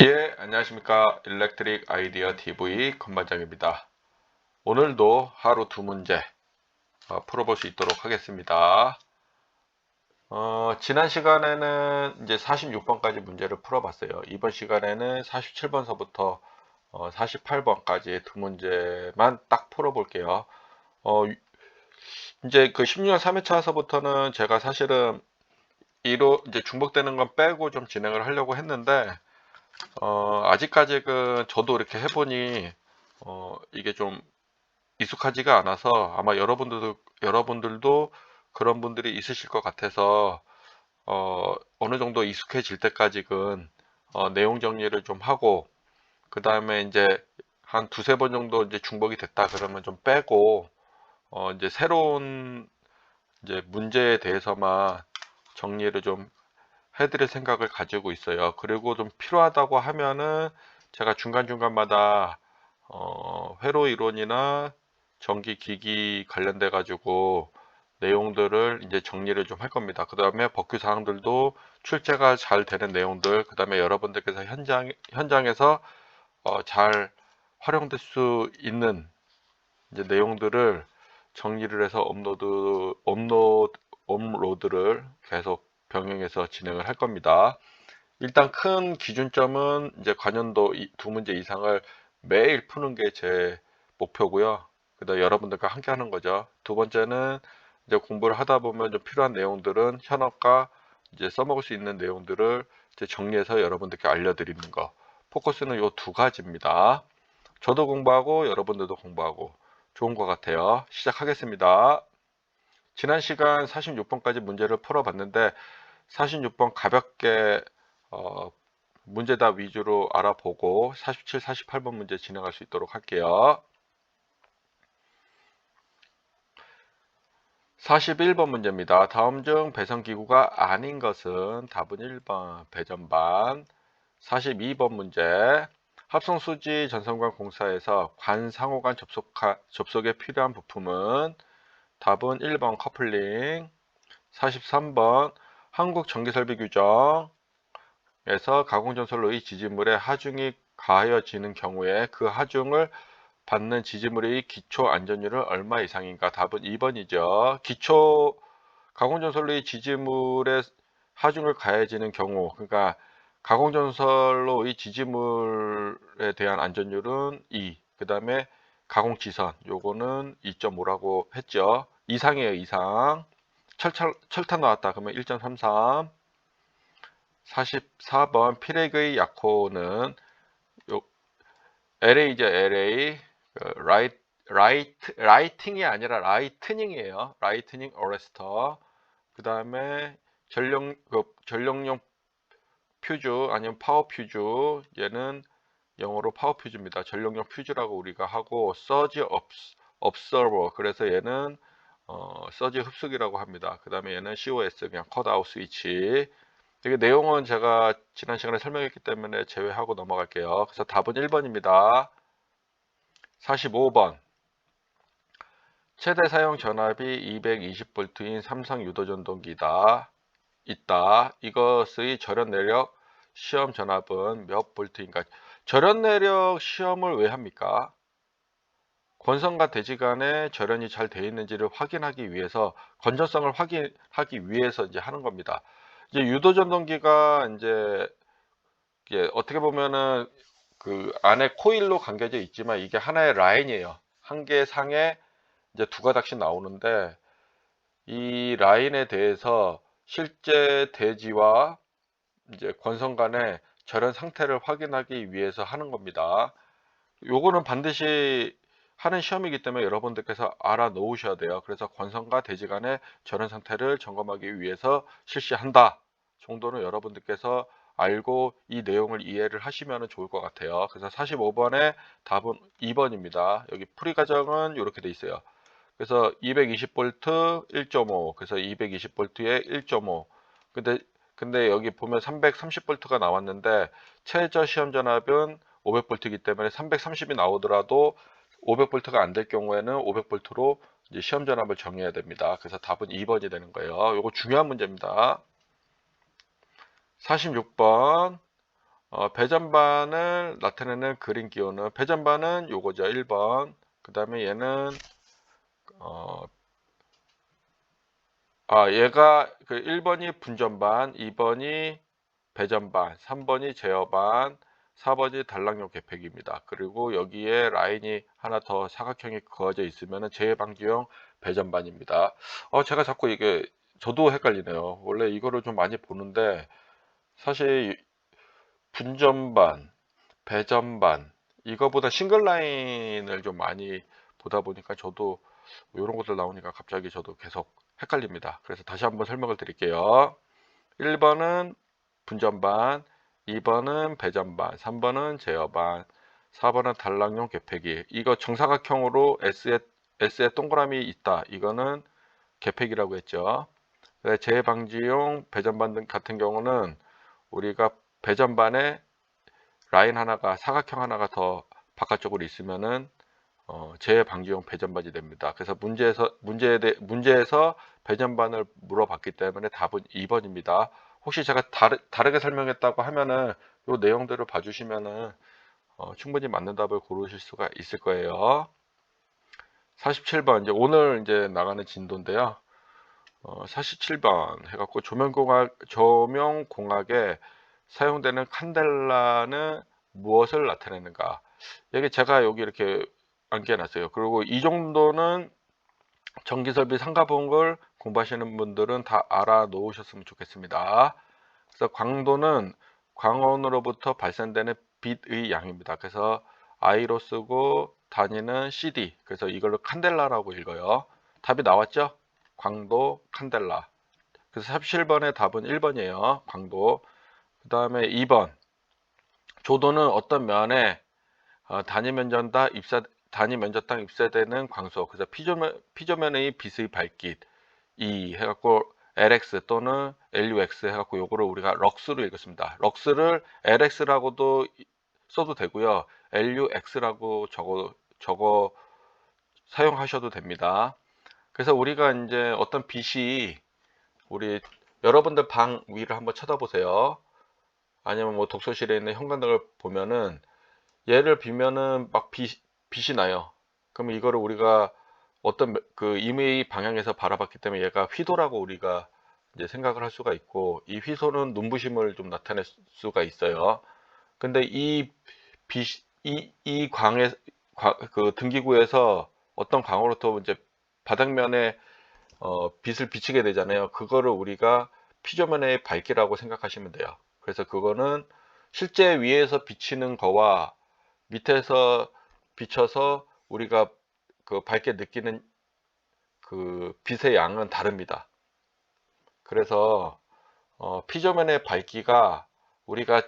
예, 안녕하십니까. 일렉트릭 아이디어 TV 건반장입니다. 오늘도 하루 두 문제 어, 풀어볼 수 있도록 하겠습니다. 어, 지난 시간에는 이제 46번까지 문제를 풀어봤어요. 이번 시간에는 47번서부터 어, 48번까지 두 문제만 딱 풀어볼게요. 어, 이제 그 16년 3회차에서부터는 제가 사실은 이로 이제 중복되는 건 빼고 좀 진행을 하려고 했는데 어, 아직까지는 저도 이렇게 해보니 어, 이게 좀 익숙하지가 않아서 아마 여러분들도 여러분들도 그런 분들이 있으실 것 같아서 어, 어느 정도 익숙해질 때까지는 어, 내용 정리를 좀 하고 그 다음에 이제 한 두세 번 정도 이제 중복이 됐다 그러면 좀 빼고 어, 이제 새로운 이제 문제에 대해서만 정리를 좀 해드릴 생각을 가지고 있어요. 그리고 좀 필요하다고 하면은 제가 중간중간마다 어, 회로 이론이나 전기 기기 관련돼 가지고 내용들을 이제 정리를 좀 할 겁니다. 그 다음에 법규 사항들도 출제가 잘 되는 내용들, 그 다음에 여러분들께서 현장, 현장에서 어, 잘 활용될 수 있는 이제 내용들을 정리를 해서 업로드, 업로드, 업로드를 계속 병행해서 진행을 할 겁니다. 일단 큰 기준점은 이제 관연도 두 문제 이상을 매일 푸는 게 제 목표고요. 그다음 여러분들과 함께 하는 거죠. 두 번째는 이제 공부를 하다 보면 좀 필요한 내용들은 현업과 이제 써먹을 수 있는 내용들을 이제 정리해서 여러분들께 알려드리는 거. 포커스는 요두 가지입니다. 저도 공부하고 여러분들도 공부하고 좋은 것 같아요. 시작하겠습니다. 지난 시간 46번까지 문제를 풀어봤는데 46번 가볍게 어, 문제답 위주로 알아보고 47, 48번 문제 진행할 수 있도록 할게요. 41번 문제입니다. 다음 중 배선기구가 아닌 것은 답은 1번 배전반 42번 문제 합성수지 전선관 공사에서 관상호간 접속 접속에 필요한 부품은 답은 1번 커플링 43번 한국전기설비 규정에서 가공전설로의 지지물에 하중이 가하여지는 경우에 그 하중을 받는 지지물의 기초 안전율은 얼마 이상인가? 답은 2번이죠. 기초 가공전설로의 지지물에 하중을 가해지는 경우, 그러니까 가공전설로의 지지물에 대한 안전율은 2. 그 다음에 가공지선, 요거는 2.5라고 했죠. 이상이에요, 이상. 철철, 철탄 나왔다. 그러면 1.33. 44번 피렉의 약호는 요 LA죠, LA. 그 라이트 라이트 라이팅이 아니라 라이트닝이에요. 라이트닝 어레스터. 그 다음에 전력 그 전력용 퓨즈 아니면 파워 퓨즈 얘는 영어로 파워 퓨즈입니다. 전력용 퓨즈라고 우리가 하고 서지 업서버 그래서 얘는 어, 서지 흡수기라고 합니다. 그 다음에 얘는 COS 그냥 컷아웃 스위치 이게 내용은 제가 지난 시간에 설명했기 때문에 제외하고 넘어갈게요. 그래서 답은 1번입니다. 45번 최대 사용 전압이 220V인 삼성 유도 전동기다. 있다. 이것의 절연 내력 시험 전압은 몇 볼트인가? 절연 내력 시험을 왜 합니까? 권선과 대지 간에 절연이 잘 되어 있는지를 확인하기 위해서 건전성을 확인하기 위해서 이제 하는 겁니다. 이제 유도 전동기가 이제 어떻게 보면은 그 안에 코일로 감겨져 있지만 이게 하나의 라인이에요. 한 개 상에 이제 두 가닥씩 나오는데 이 라인에 대해서 실제 대지와 이제 권선 간의 절연 상태를 확인하기 위해서 하는 겁니다. 요거는 반드시 하는 시험이기 때문에 여러분들께서 알아 놓으셔야 돼요. 그래서 권선과 대지 간의 전원 상태를 점검하기 위해서 실시한다 정도는 여러분들께서 알고 이 내용을 이해를 하시면 좋을 것 같아요. 그래서 45번의 답은 2번입니다. 여기 풀이 과정은 이렇게 돼 있어요. 그래서 220V 1.5 그래서 220V에 1.5 근데 근데 여기 보면 330V가 나왔는데 최저 시험 전압은 500V이기 때문에 330이 나오더라도 500V가 안 될 경우에는 500V로 이제 시험 전압을 정해야 됩니다. 그래서 답은 2번이 되는 거예요. 이거 중요한 문제입니다. 46번 어, 배전반을 나타내는 그림 기호는 배전반은 요거죠. 1번. 그 다음에 얘는 어, 아, 얘가 그 1번이 분전반, 2번이 배전반, 3번이 제어반, 4번이 단락용 개폐기입니다. 그리고 여기에 라인이 하나 더 사각형이 그어져 있으면 제방지용 배전반입니다. 어, 제가 자꾸 이게 저도 헷갈리네요. 원래 이거를 좀 많이 보는데 사실 분전반, 배전반 이거보다 싱글 라인을 좀 많이 보다 보니까 저도 이런 것들 나오니까 갑자기 저도 계속 헷갈립니다. 그래서 다시 한번 설명을 드릴게요. 1번은 분전반, 2번은 배전반, 3번은 제어반, 4번은 단락용 개폐기. 이거 정사각형으로 S에, S에 동그라미 있다. 이거는 개폐기라고 했죠. 재방지용 배전반 등 같은 경우는 우리가 배전반에 라인 하나가 사각형 하나가 더 바깥쪽으로 있으면은 어, 재방지용 배전반이 됩니다. 그래서 문제에서 문제에 대, 문제에서 배전반을 물어봤기 때문에 답은 2번입니다. 혹시 제가 다르, 다르게 설명했다고 하면은 이 내용들을 봐주시면은 어, 충분히 맞는 답을 고르실 수가 있을 거예요. 47번 이제 오늘 이제 나가는 진도인데요. 어, 47번 해갖고 조명공학 조명공학에 사용되는 칸델라는 무엇을 나타내는가? 여기 제가 여기 이렇게 안겨놨어요. 그리고 이 정도는 전기설비 상가본 걸 공부하시는 분들은 다 알아 놓으셨으면 좋겠습니다. 그래서 광도는 광원으로부터 발산되는 빛의 양입니다. 그래서 I로 쓰고 단위는 CD. 그래서 이걸로 칸델라라고 읽어요. 답이 나왔죠? 광도 칸델라. 그래서 37번의 답은 1번이에요. 광도. 그 다음에 2번. 조도는 어떤 면에 어, 단위 면전다 입사 단위 면적당 입쇄되는 광소 그래서 피조면, 피조면의 빛의 밝기 E 해갖고 LX 또는 LUX 해갖고 요거를 우리가 럭스로 읽었습니다. 럭스를 LX라고도 써도 되고요. LUX라고 적어 적어 사용하셔도 됩니다. 그래서 우리가 이제 어떤 빛이 우리 여러분들 방 위를 한번 쳐다보세요. 아니면 뭐 독서실에 있는 현관등을 보면은 얘를 비면은 막 빛, 빛이 나요. 그러면 이거를 우리가 어떤 그 임의 방향에서 바라봤기 때문에 얘가 휘도라고 우리가 이제 생각을 할 수가 있고 이 휘소는 눈부심을 좀 나타낼 수가 있어요. 근데 이 빛, 이, 이 광의 그 등기구에서 어떤 광으로부터 이제 바닥면에 어, 빛을 비치게 되잖아요. 그거를 우리가 피조면의 밝기라고 생각하시면 돼요. 그래서 그거는 실제 위에서 비치는 거와 밑에서 비춰서 우리가 그 밝게 느끼는 그 빛의 양은 다릅니다. 그래서 어, 피조면의 밝기가 우리가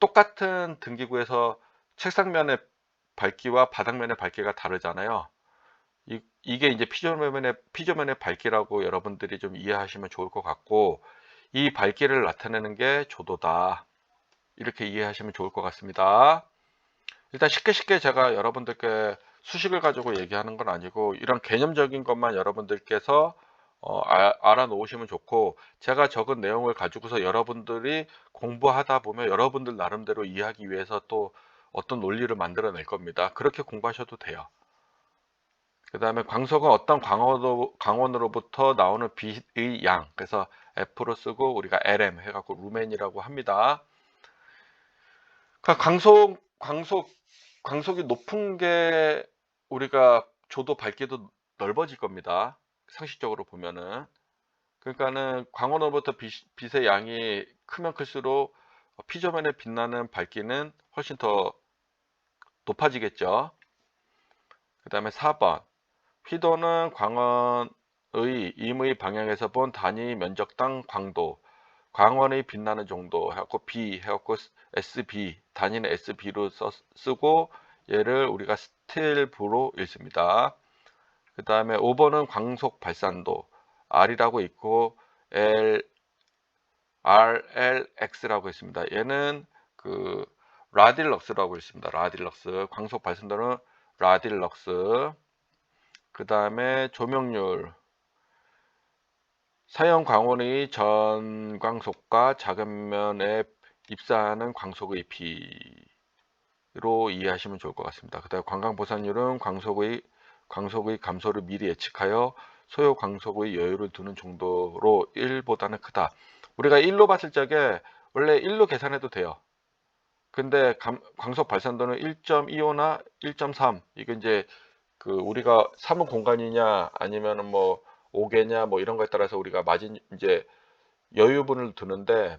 똑같은 등기구에서 책상면의 밝기와 바닥면의 밝기가 다르잖아요. 이, 이게 이제 피조면의 피조면의 밝기라고 여러분들이 좀 이해하시면 좋을 것 같고 이 밝기를 나타내는 게 조도다. 이렇게 이해하시면 좋을 것 같습니다. 일단 쉽게 쉽게 제가 여러분들께 수식을 가지고 얘기하는 건 아니고 이런 개념적인 것만 여러분들께서 어, 아, 알아놓으시면 좋고 제가 적은 내용을 가지고서 여러분들이 공부하다 보면 여러분들 나름대로 이해하기 위해서 또 어떤 논리를 만들어낼 겁니다. 그렇게 공부하셔도 돼요. 그 다음에 광석은 어떤 광원으로, 광원으로부터 나오는 빛의 양 그래서 F로 쓰고 우리가 LM 해갖고 루멘이라고 합니다. 그러니까 광속 광속 광속이 높은 게 우리가 조도 밝기도 넓어질 겁니다. 상식적으로 보면은. 그러니까는 광원으로부터 빛, 빛의 양이 크면 클수록 피조면에 빛나는 밝기는 훨씬 더 높아지겠죠. 그 다음에 4번. 휘도는 광원의 임의 방향에서 본 단위 면적당 광도. 광원의 빛나는 정도 해갖고 B 해갖고 SB 단위는 SB로 써, 쓰고 얘를 우리가 스틸브로 읽습니다. 그 다음에 5번은 광속 발산도 R이라고 있고 L RLX라고 있습니다. 얘는 그 라딜럭스라고 있습니다. 라딜럭스 광속 발산도는 라딜럭스 그 다음에 조명률 사형 광원의 전광속과 작은 면의 입사하는 광속의 비 로 이해하시면 좋을 것 같습니다. 그다음 관광 보산율은 광속의 광속의 감소를 미리 예측하여 소요 광속의 여유를 두는 정도로 1보다는 크다. 우리가 1로 봤을 적에 원래 1로 계산해도 돼요. 근데 감, 광속 발산도는 1.25나 1.3 이게 이제 그 우리가 3은 공간이냐 아니면은 뭐 5개냐 뭐 이런 거에 따라서 우리가 마진 이제 여유분을 두는데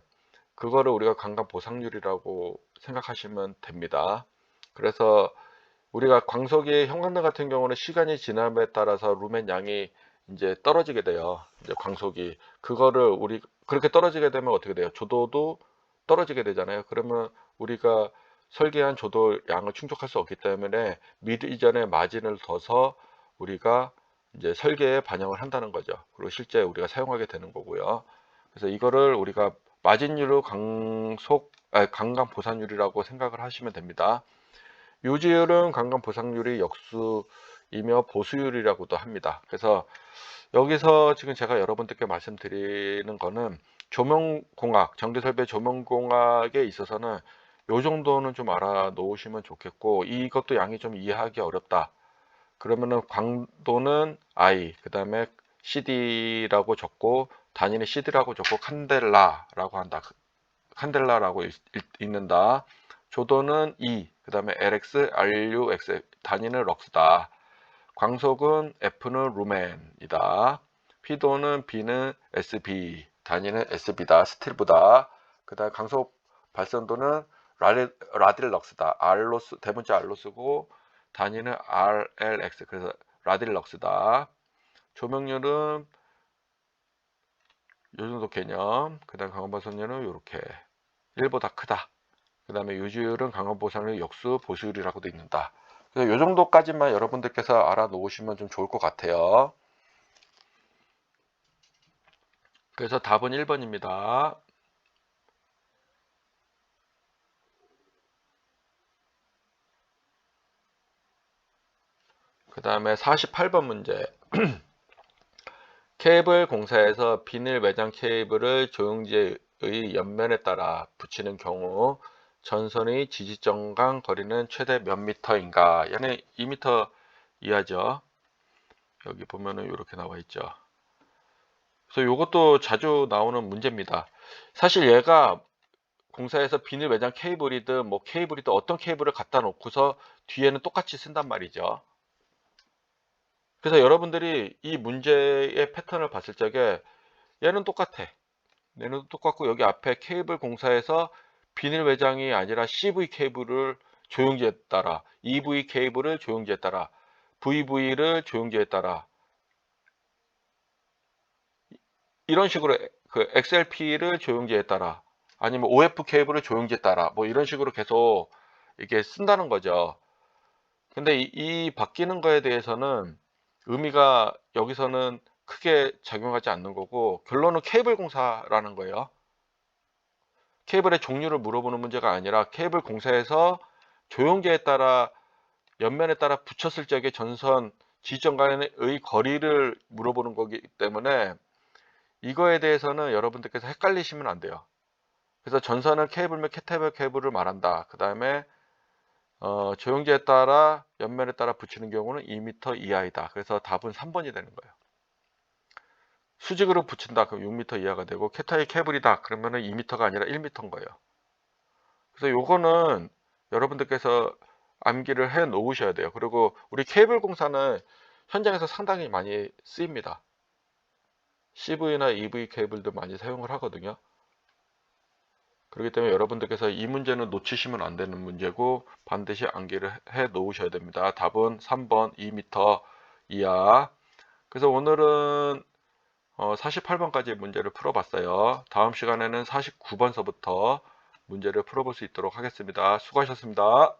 그거를 우리가 관광 보상률이라고 생각하시면 됩니다. 그래서 우리가 광석의 형광등 같은 경우는 시간이 지남에 따라서 루멘 양이 이제 떨어지게 돼요. 이제 광석이 그거를 우리 그렇게 떨어지게 되면 어떻게 돼요? 조도도 떨어지게 되잖아요. 그러면 우리가 설계한 조도 양을 충족할 수 없기 때문에 미리 이전에 마진을 둬서 우리가 이제 설계에 반영을 한다는 거죠. 그리고 실제 우리가 사용하게 되는 거고요. 그래서 이거를 우리가 마진율로 강속 아, 강강 보산율이라고 생각을 하시면 됩니다. 유지율은 강강 보상률이 역수이며 보수율이라고도 합니다. 그래서 여기서 지금 제가 여러분들께 말씀드리는 거는 조명공학, 전기설계 조명공학에 있어서는 요 정도는 좀 알아 놓으시면 좋겠고 이것도 양이 좀 이해하기 어렵다. 그러면은 광도는 I, 그 다음에 CD라고 적고 단위는 CD라고 적고 칸델라라고 한다. 칸델라라고 있, 있는다. 조도는 E, 그 다음에 LX, RU, X 단위는 럭스다. 광속은 F는 루멘이다. 피도는 B는 SB, 단위는 SB다. 스틸보다. 그 다음 강속 발선도는 라딜, 라딜럭스다. R로 쓰, 대문자 R로 쓰고 단위는 RLX 그래서 라딜럭스다. 조명률은 요 정도 개념. 그 다음 강원발선율은 이렇게 1보다 크다. 그 다음에 유지율은 강원보상률 역수 보수율이라고 되어 있는다. 그래서 요 정도까지만 여러분들께서 알아 놓으시면 좀 좋을 것 같아요. 그래서 답은 1번입니다. 그 다음에 48번 문제. 케이블 공사에서 비닐 매장 케이블을 조영지의 옆면에 따라 붙이는 경우 전선의 지지점 간 거리는 최대 몇 미터인가? 얘는 2미터 이하죠. 여기 보면은 이렇게 나와 있죠. 그래서 이것도 자주 나오는 문제입니다. 사실 얘가 공사에서 비닐 매장 케이블이든 뭐 케이블이든 어떤 케이블을 갖다 놓고서 뒤에는 똑같이 쓴단 말이죠. 그래서 여러분들이 이 문제의 패턴을 봤을 적에 얘는 똑같아. 얘는 똑같고 여기 앞에 케이블 공사에서 비닐 외장이 아니라 CV 케이블을 조용지에 따라 EV 케이블을 조용지에 따라 VV를 조용지에 따라 이런 식으로 그 XLP를 조용지에 따라 아니면 OF 케이블을 조용지에 따라 뭐 이런 식으로 계속 이게 쓴다는 거죠. 근데 이, 이 바뀌는 거에 대해서는 의미가 여기서는 크게 작용하지 않는 거고 결론은 케이블 공사라는 거예요. 케이블의 종류를 물어보는 문제가 아니라 케이블 공사에서 조용계에 따라 옆면에 따라 붙였을 적의 전선 지점 간의 거리를 물어보는 거기 때문에 이거에 대해서는 여러분들께서 헷갈리시면 안 돼요. 그래서 전선은 케이블면 캐테블 케이블을 말한다. 그 다음에 어, 조용제에 따라 옆면에 따라 붙이는 경우는 2m 이하이다. 그래서 답은 3번이 되는 거예요. 수직으로 붙인다. 그럼 6m 이하가 되고 캐타의 케이블이다. 그러면은 2m가 아니라 1m인 거예요. 그래서 요거는 여러분들께서 암기를 해 놓으셔야 돼요. 그리고 우리 케이블 공사는 현장에서 상당히 많이 쓰입니다. CV나 EV 케이블도 많이 사용을 하거든요. 그렇기 때문에 여러분들께서 이 문제는 놓치시면 안 되는 문제고 반드시 암기를 해 놓으셔야 됩니다. 답은 3번 2m 이하. 그래서 오늘은 48번까지 어, 문제를 풀어봤어요. 다음 시간에는 49번서부터 문제를 풀어볼 수 있도록 하겠습니다. 수고하셨습니다.